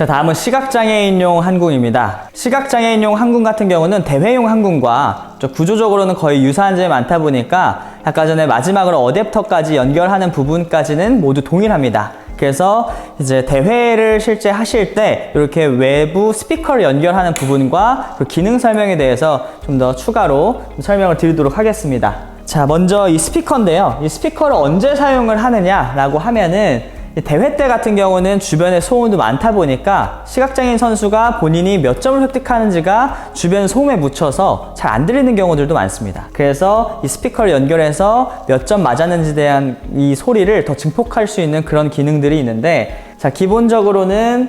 자, 다음은 시각장애인용 항공입니다. 시각장애인용 항공 같은 경우는 대회용 항공과 좀 구조적으로는 거의 유사한 점이 많다 보니까 아까 전에 마지막으로 어댑터까지 연결하는 부분까지는 모두 동일합니다. 그래서 이제 대회를 실제 하실 때 이렇게 외부 스피커를 연결하는 부분과 그 기능 설명에 대해서 좀 더 추가로 설명을 드리도록 하겠습니다. 자, 먼저 이 스피커인데요. 이 스피커를 언제 사용을 하느냐라고 하면은 이 대회 때 같은 경우는 주변에 소음도 많다 보니까 시각장애인 선수가 본인이 몇 점을 획득하는지가 주변 소음에 묻혀서 잘 안 들리는 경우들도 많습니다. 그래서 이 스피커를 연결해서 몇 점 맞았는지에 대한 이 소리를 더 증폭할 수 있는 그런 기능들이 있는데 자, 기본적으로는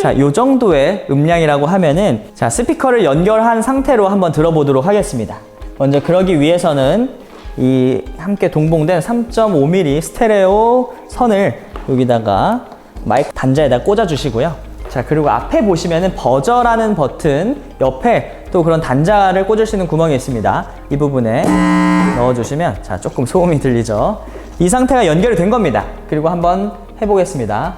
자, 요 정도의 음량이라고 하면은 자, 스피커를 연결한 상태로 한번 들어보도록 하겠습니다. 먼저 그러기 위해서는 이 함께 동봉된 3.5mm 스테레오 선을 여기다가 마이크 단자에다 꽂아 주시고요. 자, 그리고 앞에 보시면은 버저라는 버튼 옆에 또 그런 단자를 꽂을 수 있는 구멍이 있습니다. 이 부분에 넣어 주시면 자, 조금 소음이 들리죠. 이 상태가 연결이 된 겁니다. 그리고 한번 해 보겠습니다.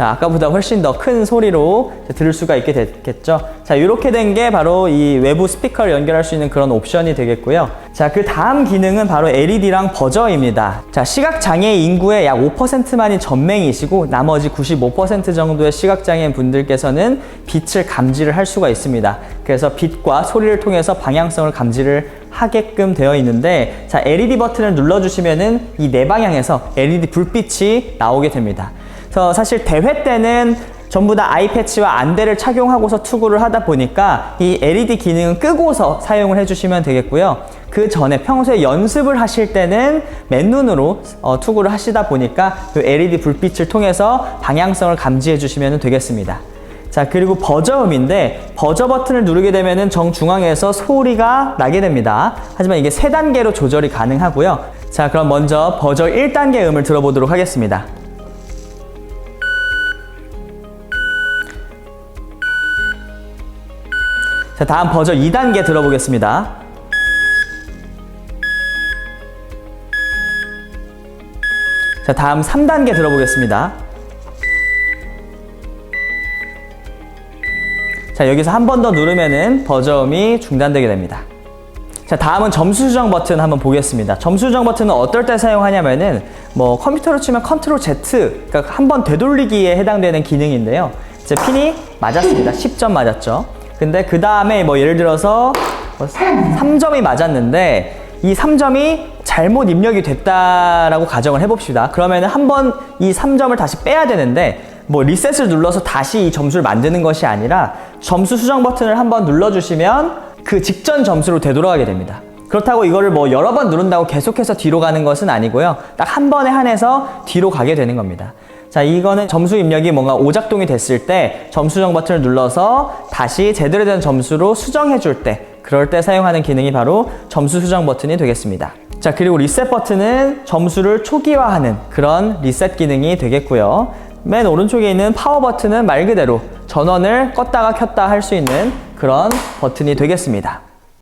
자, 아까보다 훨씬 더 큰 소리로 들을 수가 있게 됐겠죠. 자, 이렇게 된 게 바로 이 외부 스피커를 연결할 수 있는 그런 옵션이 되겠고요. 자, 그 다음 기능은 바로 LED랑 버저입니다. 자, 시각장애 인구의 약 5%만이 전맹이시고 나머지 95% 정도의 시각장애인 분들께서는 빛을 감지를 할 수가 있습니다. 그래서 빛과 소리를 통해서 방향성을 감지를 하게끔 되어 있는데 자, LED 버튼을 눌러주시면은 이 네 방향에서 LED 불빛이 나오게 됩니다. 그래서 사실 대회 때는 전부 다 아이패치와 안대를 착용하고서 투구를 하다 보니까 이 LED 기능은 끄고서 사용을 해주시면 되겠고요. 그 전에 평소에 연습을 하실 때는 맨눈으로 어, 투구를 하시다 보니까 그 LED 불빛을 통해서 방향성을 감지해 주시면 되겠습니다. 자, 그리고 버저음인데 버저 버튼을 누르게 되면은 정중앙에서 소리가 나게 됩니다. 하지만 이게 세 단계로 조절이 가능하고요. 자, 그럼 먼저 버저 1단계 음을 들어보도록 하겠습니다. 자, 다음 버저 2단계 들어보겠습니다. 자, 다음 3단계 들어보겠습니다. 자, 여기서 한 번 더 누르면은 버저음이 중단되게 됩니다. 자, 다음은 점수 수정 버튼 한번 보겠습니다. 점수 수정 버튼은 어떨 때 사용하냐면은 뭐 컴퓨터로 치면 컨트롤 Z, 그러니까 한 번 되돌리기에 해당되는 기능인데요. 제 핀이 맞았습니다. 10점 맞았죠. 근데 그 다음에 뭐 예를 들어서 뭐 3점이 맞았는데 이 3점이 잘못 입력이 됐다라고 가정을 해봅시다. 그러면 한 번 이 3점을 다시 빼야 되는데 뭐 리셋을 눌러서 다시 이 점수를 만드는 것이 아니라 점수 수정 버튼을 한 번 눌러주시면 그 직전 점수로 되돌아가게 됩니다. 그렇다고 이거를 뭐 여러 번 누른다고 계속해서 뒤로 가는 것은 아니고요. 딱 한 번에 한해서 뒤로 가게 되는 겁니다. 자, 이거는 점수 입력이 뭔가 오작동이 됐을 때 점수 수정 버튼을 눌러서 다시 제대로 된 점수로 수정해 줄 때, 그럴 때 사용하는 기능이 바로 점수 수정 버튼이 되겠습니다. 자, 그리고 리셋 버튼은 점수를 초기화하는 그런 리셋 기능이 되겠고요. 맨 오른쪽에 있는 파워 버튼은 말 그대로 전원을 껐다가 켰다 할 수 있는 그런 버튼이 되겠습니다.